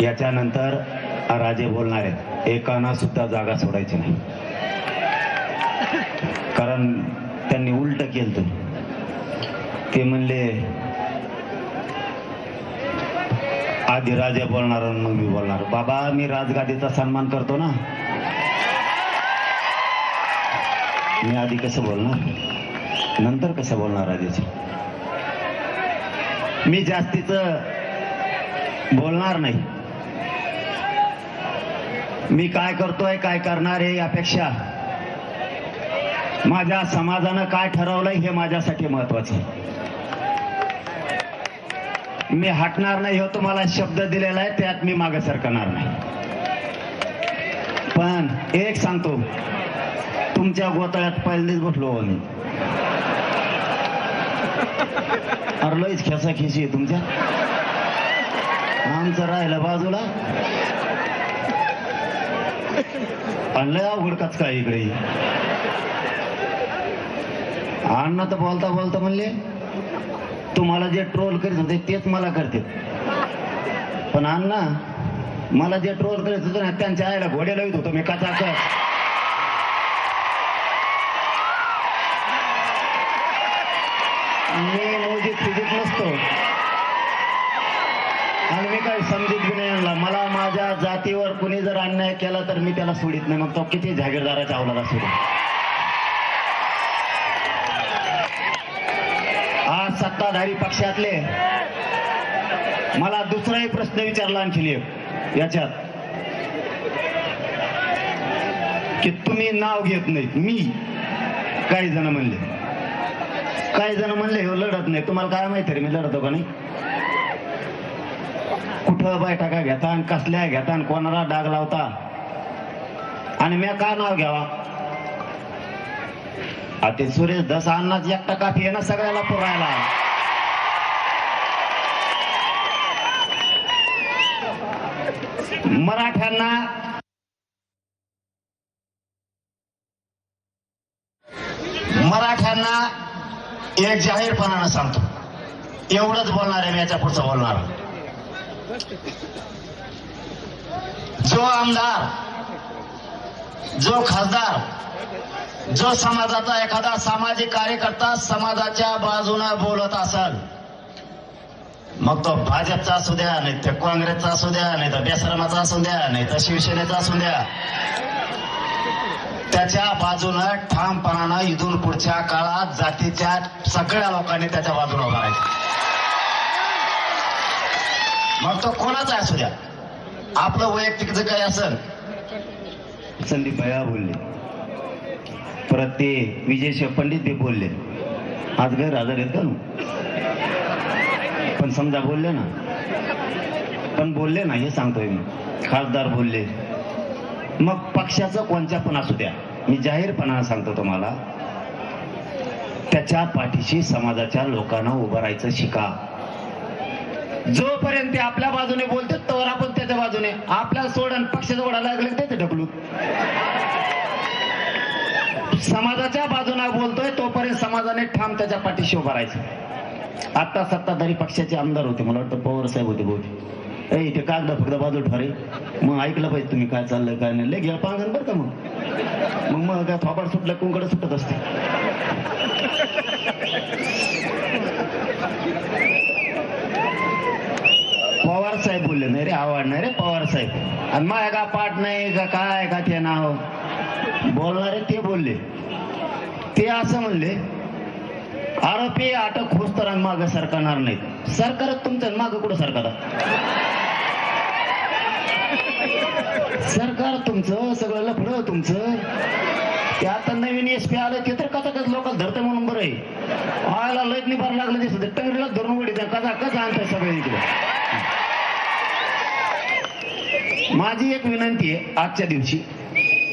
याच्यानंतर राजे बोलणार आहेत एकाना सुद्धा जागा सोडायची नाही. कारण त्यांनी उलट केलं ते म्हणले आधी राजे बोलणार आणि मग मी बोलणार. बाबा मी राजगादीचा सन्मान करतो ना. मी आधी कसं बोलणार? नंतर कसं बोलणार राजेचं मी जास्तीच बोलणार नाही. मी काय करतोय काय करणार आहे यापेक्षा? माझ्या समाजानं काय ठरवलंय हे माझ्यासाठी महत्वाचं आहे. मी हटणार नाही हो तुम्हाला शब्द दिलेला आहे त्यात मी मागे सरकणार नाही. पण एक सांगतो तुमच्या गोतळ्यात पहिलेच बसलो हो मी अरे खेसा खेशी आहे तुमच्या. आमचं राहिलं बाजूला. आणि लय अवघड कच काय इकडे? अण्णा तर बोलता बोलता म्हणले तुम्हाला जे ट्रोल करीत होते तेच मला करते. पण अण्णा मला जे ट्रोल करीत होते ना त्यांच्या आईला घोडे लावित होतो मी कचा मी मोजी फिजिक नसतो. आणि मी काही समजित बी नाही आणला मला माझ्या जातीवर कुणी केला तर मी त्याला सोडित नाही. मग तो किती जागीरदाराच्या अवलादा सोडू आज सत्ताधारी पक्षातले मला दुसराही प्रश्न विचारला आणखी याच्यात. की तुम्ही नाव घेत नाहीत. मी काही जण म्हणले. काही जण म्हणले हो लढत नाही. तुम्हाला काय माहिती रे मी लढतो का नाही? कुठं बैठका घेता आणि कसल्या घेता आणि कोणाला डाग लावता? आणि मी का नाव घ्यावा? ते सुरेश दस अन्नाच एकटा काफी आहे ना सगळ्याला पुरायला. मराठ्यांना मराठ्यांना एक जाहीरपणानं सांगतो. एवढंच बोलणार आहे मी याच्या पुढचं बोलणार. जो आमदार जो खासदार जो समाजाचा एखादा सामाजिक कार्यकर्ता समाजाच्या बाजूने बोलत असल मग तो भाजपचा असू द्या नाही तर काँग्रेसचा असू द्या नाही तर बेसरमाचा असू द्या नाही तर शिवसेनेचा असू द्या. त्याच्या बाजूनं ठामपणानं इथून पुढच्या काळात जातीच्या सगळ्या लोकांनी त्याच्या बाजूला उभा राहायचं. मग तो कोणाचा असू द्या? आपलं वैयक्तिक जे काही असेल संदीप भया बोलले. परत ते विजय पंडित ते बोलले. आज गैर आजार आहेत का पण समजा बोलले ना. पण बोलले ना हे सांगतोय मी. खासदार बोलले. मग पक्षाचं कोणत्या पण असू द्या. मी जाहीरपणानं सांगतो तुम्हाला. त्याच्या पाठीशी समाजाच्या लोकांना उभं राहायचं शिका. जोपर्यंत ते आपल्या बाजूने बोलते तोवर आपण त्याच्या बाजूने आपल्याला सोडून पक्षाचं ओढायला लागले त्याचे ढकलू समाजाच्या बाजूने बोलतोय तोपर्यंत समाजाने ठाम त्याच्या पाठीशी उभा राहायचं. आता सत्ताधारी पक्षाचे आमदार होते मला वाटतं पवार साहेब होते बहुते ए इथे कागद फक्त बाजू ठरे मग ऐकलं पाहिजे तुम्ही काय चाललंय काय नाही. लय घ्या पांगण बरं का मग? मग मग काय थोबाड सुटलं कुंकड सुटत असते. पवार साहेब बोलले नाही रे आवड नाही रे पवार साहेब. आणि माझ्या का पाठ नाही का काय का ते नाव? बोलणारे ते बोलले. ते असं म्हणले आरोपी अटक होस तर माग सरकारणार नाहीत. सरकार तुमचं माग कुठं सरकार सरकार तुमचं सगळं लफड तुमचं. ते आता नवीन एस पी आलं ते तर कथा लोक लोकांना धरते म्हणून बरं आहे. आयला लयत निभार लागलं दिसत. टंगरीला धरून उडी कथा कसा आणताय सगळे इकडे. माझी एक विनंती आहे आजच्या दिवशी.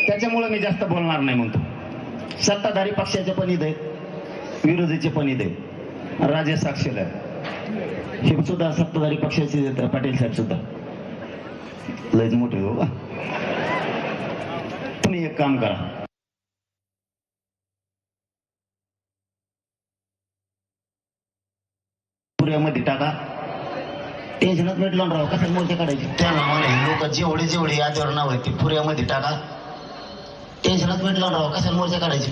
त्याच्यामुळे मी जास्त बोलणार नाही म्हणतो. सत्ताधारी पक्षाचे पण इथे विरोधीचे पण इथे राजे साक्षीला हे सुद्धा सत्ताधारी पक्षाचे आहेत, पाटील साहेब सुद्धा. लयच मोठे हो. तुम्ही एक काम करा. पुऱ्यामध्ये टाका. टेन्शनच भेटलो राव कसं मोर्चे काढायचे? त्यांना हे लोक जेवढे जेवढे यादीवर नाव आहे ते पुऱ्यामध्ये टाका. टेन्शनच भेटलो राव कशाला मोर्चे काढायचे?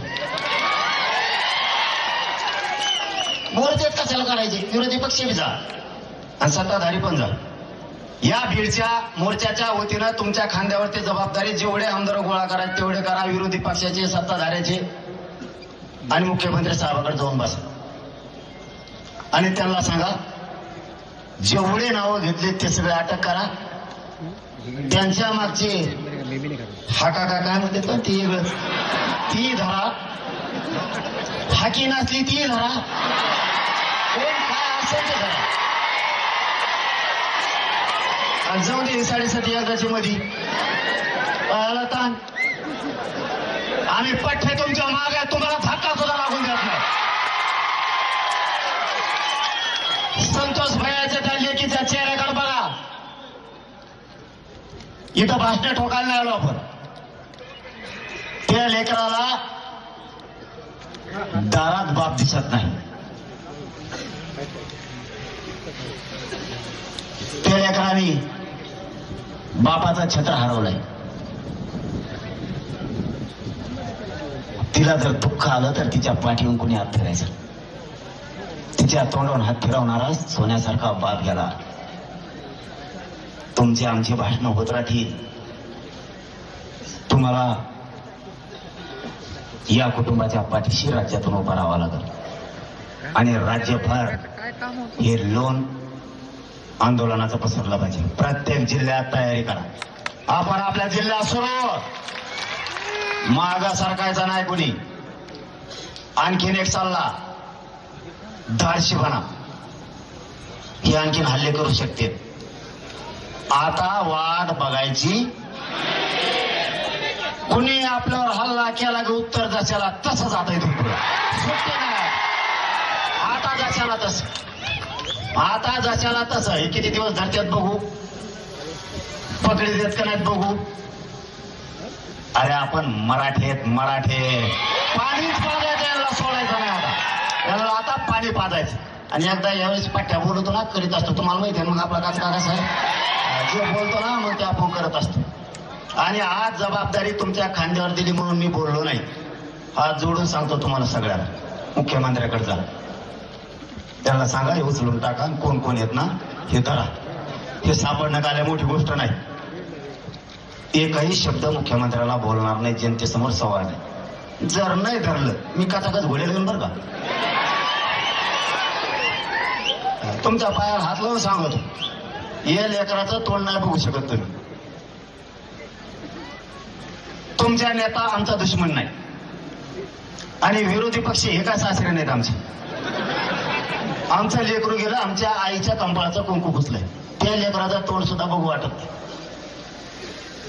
मोर्चेच कशाला काढायचे? विरोधी पक्ष बी जा. आणि सत्ताधारी पण जा. या भीडच्या मोर्चाच्या वतीनं तुमच्या खांद्यावरती जबाबदारी जेवढे आमदार गोळा करायचे तेवढे करा. विरोधी पक्षाचे सत्ताधाऱ्याचे आणि मुख्यमंत्री साहेबांकडे जाऊन बसा. आणि त्यांना सांगा जेवढे नावं घेतले ते सगळे अटक करा. त्यांच्या मागचे हाका काय म्हणते पण ती ती धरा. हाकी नसली ती धरा. कोण काय असेल ते धरा. आणि जाऊ दे साडेसात एकदाची मधी ताण. आम्ही पठ्ठे तुमच्या माग आहे तुम्हाला धक्का सुद्धा लागून देत नाही संतोष भयाच्या त्या लेकीच्या चेहऱ्याकडे बघा इथं भाषण ठोकायला नाही आलो आपण. त्या लेकराला दारात बाप दिसत नाही. त्या लेकराने बापाचा छत्र हरवलाय. तिला जर दुःख आलं तर तिच्या पाठीवून कुणी हात फिरायचा? तिच्या तोंडावर हात फिरवणारा सोन्यासारखा बाप गेला. तुमचे आमचे भाषणं होत राहतील. तुम्हाला या कुटुंबाच्या पाठीशी राज्यातून उभा राहावा लागेल. आणि राज्यभर हे लोन आंदोलनाचं पसरलं पाहिजे. प्रत्येक जिल्ह्यात तयारी करा. आपण आपल्या जिल्ह्यात सुरू. मागा सरकायचा नाही कुणी. आणखीन एक सल्ला. धाडशीपणा हे आणखीन हल्ले करू शकते आता वाट बघायची. कुणी आपल्यावर हल्ला केला की उत्तर जशाला तसं जात आहे पुढे. आता जशाला तस. आता जशाला तसं. हे किती दिवस धरत्यात बघू? पकडी देत का नाहीत बघू? अरे आपण मराठेत मराठे. पाणीच पाजायचं याला सोडायचं नाही आता. याला आता पाणी पाजायचं. आणि एकदा यावेळेस पाठ्या बोलतो ना करीत असतो. तुम्हाला माहिती आहे मग आपला काच का कसं आहे? जे बोलतो ना मग ते आपण करत असतो. आणि आज जबाबदारी तुमच्या खांद्यावर दिली म्हणून मी बोललो नाही. हात जोडून सांगतो तुम्हाला सगळ्याला मुख्यमंत्र्याकडे जा. त्यांना सांगा हे उचलून टाका कोण कोण येत ना हे धरा. हे सापडण्यात आल्या मोठी गोष्ट नाही. एकही शब्द मुख्यमंत्र्याला बोलणार नाही जनतेसमोर सवाल नाही. जर नाही धरलं मी कचाकच घोडे घेऊन बरं का? तुमच्या पायावर हात लावून सांगतो. या लेकराचं तोंड नाही बघू शकत तुम्ही. तुमचा नेता आमचा दुश्मन नाही. आणि विरोधी पक्ष हे काय सासरे नाहीत आमचे? आमचं लेकरू गेलं आमच्या आईच्या कंपाळाचं कुंकू पुसलंय. त्या लेकराचं तोंड सुद्धा बघू वाटत नाही.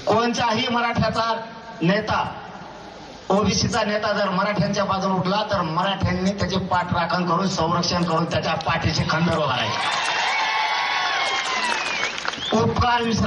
कोणताही मराठ्याचा नेता ओबीसीचा नेता जर मराठ्यांच्या बाजूला उठला तर मराठ्यांनी त्याचे पाठ राखण करून संरक्षण करून त्याच्या पाठीशी खंडर उभारायचे. उपकार विसरा